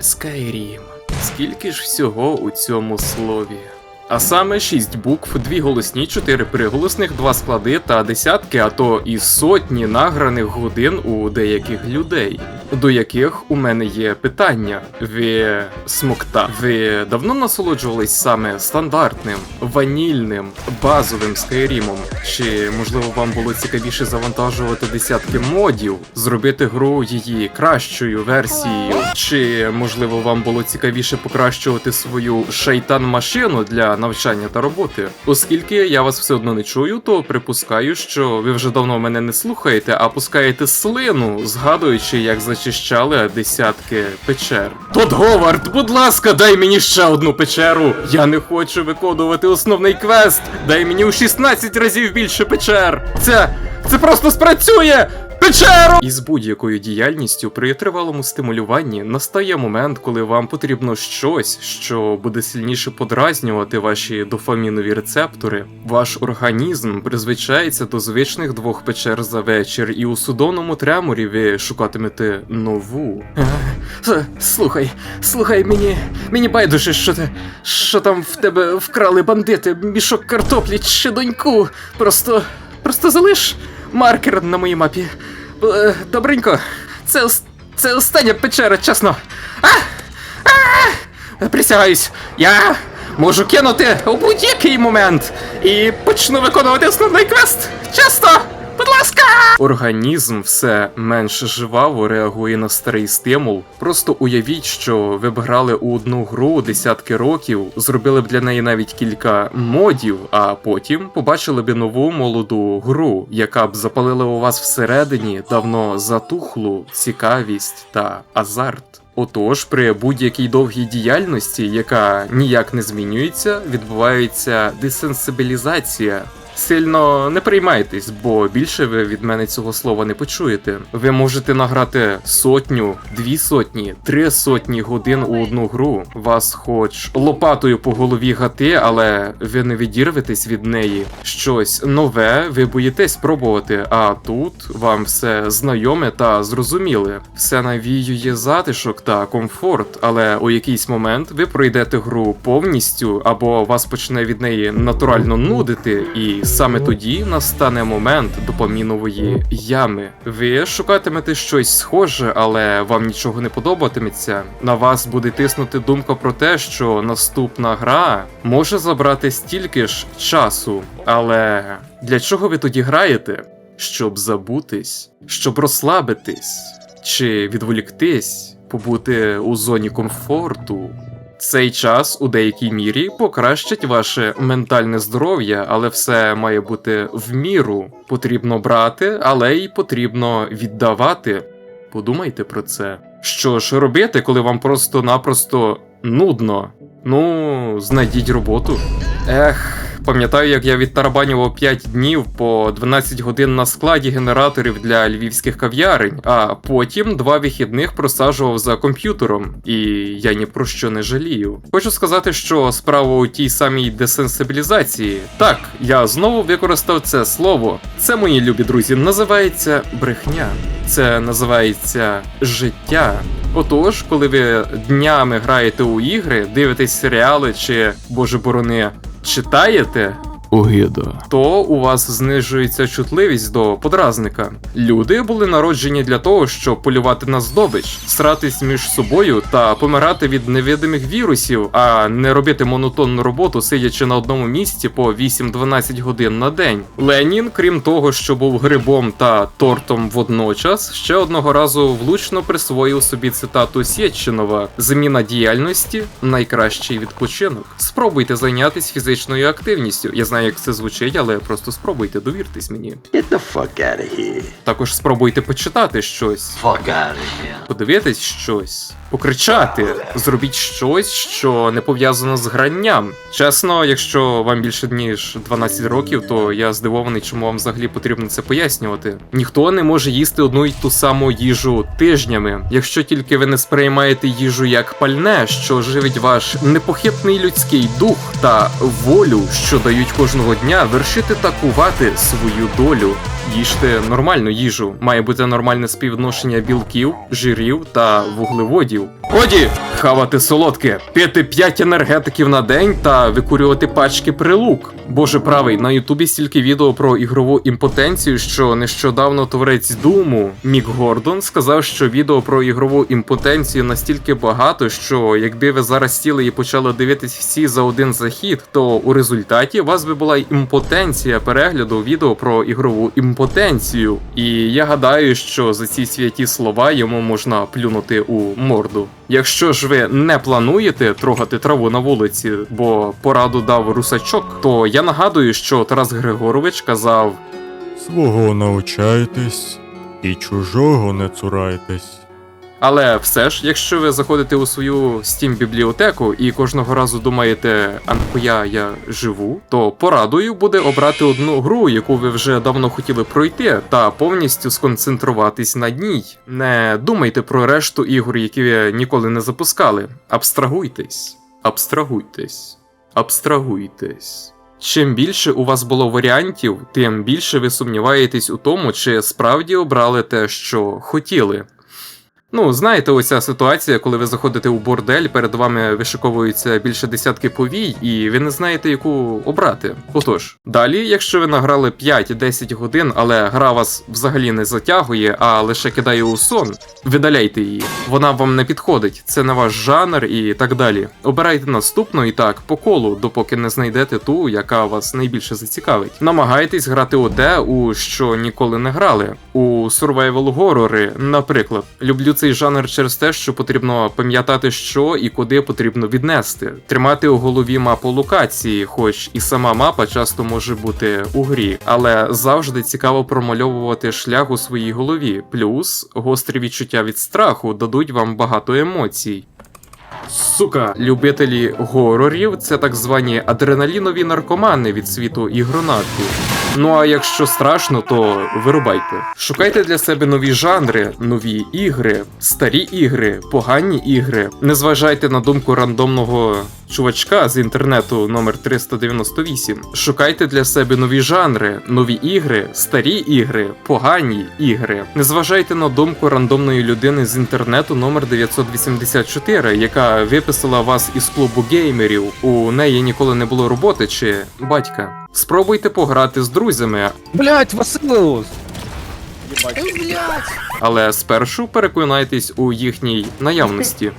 Скайрім. Скільки ж всього у цьому слові? А саме шість букв, дві голосні, чотири приголосних, два склади та десятки, а то і сотні награних годин у деяких людей, до яких у мене є питання. Ви смокта. Ви давно насолоджувались саме стандартним, ванільним, базовим скайрімом? Чи можливо вам було цікавіше завантажувати десятки модів, зробити гру її кращою версією? Чи можливо вам було цікавіше покращувати свою шайтан-машину для навчання та роботи? Оскільки я вас все одно не чую, то припускаю, що ви вже давно мене не слухаєте, а пускаєте слину, згадуючи, як зачищали десятки печер. Тот Говард, будь ласка, дай мені ще одну печеру. Я не хочу виконувати основний квест. Дай мені у 16 разів більше печер. Це. це просто спрацює! Печеру! Із будь-якою діяльністю при тривалому стимулюванні настає момент, коли вам потрібно щось, що буде сильніше подразнювати ваші дофамінові рецептори. Ваш організм призвичається до звичних двох печер за вечір, і у судонному треморі ви шукатимете нову. Е, Слухай, слухай, мені. мені байдуже, що ти. що там в тебе вкрали бандити, мішок картоплі чи доньку. Просто. просто залиш маркер на моїй мапі. Е, Добренько, це, це остання печера, чесно. А! А! Присягаюсь, я можу кинути у будь-який момент і почну виконувати основний квест. Чесно! Будь ласка! Організм все менш жваво реагує на старий стимул. Просто уявіть, що ви б грали у одну гру десятки років, зробили б для неї навіть кілька модів, а потім побачили б нову молоду гру, яка б запалила у вас всередині давно затухлу цікавість та азарт. Отож, при будь-якій довгій діяльності, яка ніяк не змінюється, відбувається десенсибілізація. Сильно не приймайтесь, бо більше ви від мене цього слова не почуєте. Ви можете награти сотню, дві сотні, три сотні годин у одну гру. Вас хоч лопатою по голові гати, але ви не відірветесь від неї. Щось нове ви боїтесь пробувати, а тут вам все знайоме та зрозуміле. Все навіює затишок та комфорт, але у якийсь момент ви пройдете гру повністю, або вас почне від неї натурально нудити, і саме тоді настане момент допамінової ями. Ви шукатимете щось схоже, але вам нічого не подобатиметься. На вас буде тиснути думка про те, що наступна гра може забрати стільки ж часу. Але для чого ви тоді граєте? Щоб забутись, щоб розслабитись чи відволіктись, побути у зоні комфорту. Цей час у деякій мірі покращить ваше ментальне здоров'я, але все має бути в міру. Потрібно брати, але й потрібно віддавати. Подумайте про це. Що ж робити, коли вам просто-напросто нудно? Ну, знайдіть роботу. Ех, пам'ятаю, як я відтарабанював 5 днів по 12 годин на складі генераторів для львівських кав'ярень, а потім два вихідних просаджував за комп'ютером, і я ні про що не жалію. Хочу сказати, що справа у тій самій десенсибілізації. Так, я знову використав це слово. Це, мої любі друзі, називається брехня. Це називається життя. Отож, коли ви днями граєте у ігри, дивитесь серіали чи, боже борони, читаєте, Огида. то у вас знижується чутливість до подразника. Люди були народжені для того, щоб полювати на здобич, сратись між собою та помирати від невидимих вірусів, а не робити монотонну роботу, сидячи на одному місці по 8-12 годин на день. Ленін, крім того, що був грибом та тортом водночас, ще одного разу влучно присвоїв собі цитату Сєчинова: зміна діяльності найкращий відпочинок. Спробуйте зайнятися фізичною активністю. Я знаю, як це звучить, але просто спробуйте, довіртесь мені. Get the fuck out of here. Також спробуйте почитати щось, Fuck out of here. подивитись щось, покричати, зробіть щось, що не пов'язано з гранням. Чесно, якщо вам більше ніж 12 років, то я здивований, чому вам взагалі потрібно це пояснювати. Ніхто не може їсти одну й ту саму їжу тижнями, якщо тільки ви не сприймаєте їжу як пальне, що живить ваш непохитний людський дух та волю, що дають кожного дня вершити та кувати свою долю. Їжте нормальну їжу. Має бути нормальне співвідношення білків, жирів та вуглеводів. Годі! Хавати солодке, пити 5 енергетиків на день та викурювати пачки прилук. Боже правий, на Ютубі стільки відео про ігрову імпотенцію, що нещодавно творець Думу Мік Гордон сказав, що відео про ігрову імпотенцію настільки багато, що якби ви зараз сіли і почали дивитись всі за один захід, то у результаті у вас би була імпотенція перегляду відео про ігрову імпотенцію. І я гадаю, що за ці святі слова йому можна плюнути у морду. Якщо ж ви не плануєте трогати траву на вулиці, бо пораду дав русачок, то я нагадую, що Тарас Григорович казав: Свого научайтесь і чужого не цурайтесь. Але все ж, якщо ви заходите у свою Steam бібліотеку і кожного разу думаєте, а нахуя я живу, то порадою буде обрати одну гру, яку ви вже давно хотіли пройти, та повністю сконцентруватись на ній. Не думайте про решту ігор, які ви ніколи не запускали. Абстрагуйтесь, абстрагуйтесь, абстрагуйтесь. Чим більше у вас було варіантів, тим більше ви сумніваєтесь у тому, чи справді обрали те, що хотіли. Ну, знаєте, оця ситуація, коли ви заходите у бордель, перед вами вишиковуються більше десятки повій, і ви не знаєте, яку обрати. Отож, далі, якщо ви награли 5-10 годин, але гра вас взагалі не затягує, а лише кидає у сон, видаляйте її. Вона вам не підходить, це не ваш жанр і так далі. Обирайте наступну і так по колу, допоки не знайдете ту, яка вас найбільше зацікавить. Намагайтесь грати у те, у що ніколи не грали. У survival горори, наприклад, люблю цей жанр через те, що потрібно пам'ятати, що і куди потрібно віднести, тримати у голові мапу локації, хоч і сама мапа часто може бути у грі, але завжди цікаво промальовувати шлях у своїй голові. Плюс гострі відчуття від страху дадуть вам багато емоцій. Сука, любителі горорів це так звані адреналінові наркомани від світу ігронавтів. Ну а якщо страшно, то вирубайте. Шукайте для себе нові жанри, нові ігри, старі ігри, погані ігри. Не зважайте на думку рандомного чувачка з інтернету номер 398. Шукайте для себе нові жанри, нові ігри, старі ігри, погані ігри. Не зважайте на думку рандомної людини з інтернету номер 984, яка виписала вас із клубу геймерів. У неї ніколи не було роботи чи батька. Спробуйте пограти з друзями, Блять, Василеус! але спершу переконайтесь у їхній наявності.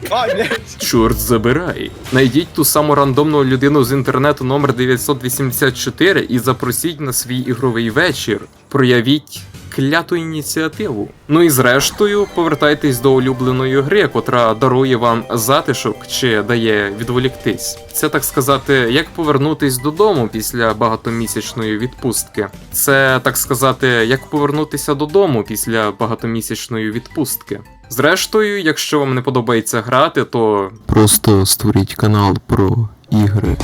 Чорт забирай. Найдіть ту саму рандомну людину з інтернету номер 984 і запросіть на свій ігровий вечір. Проявіть кляту ініціативу. Ну і зрештою, повертайтесь до улюбленої гри, котра дарує вам затишок чи дає відволіктись. Це так сказати, як повернутись додому після багатомісячної відпустки. Це так сказати, як повернутися додому після багатомісячної відпустки. Зрештою, якщо вам не подобається грати, то Просто створіть канал про ігри.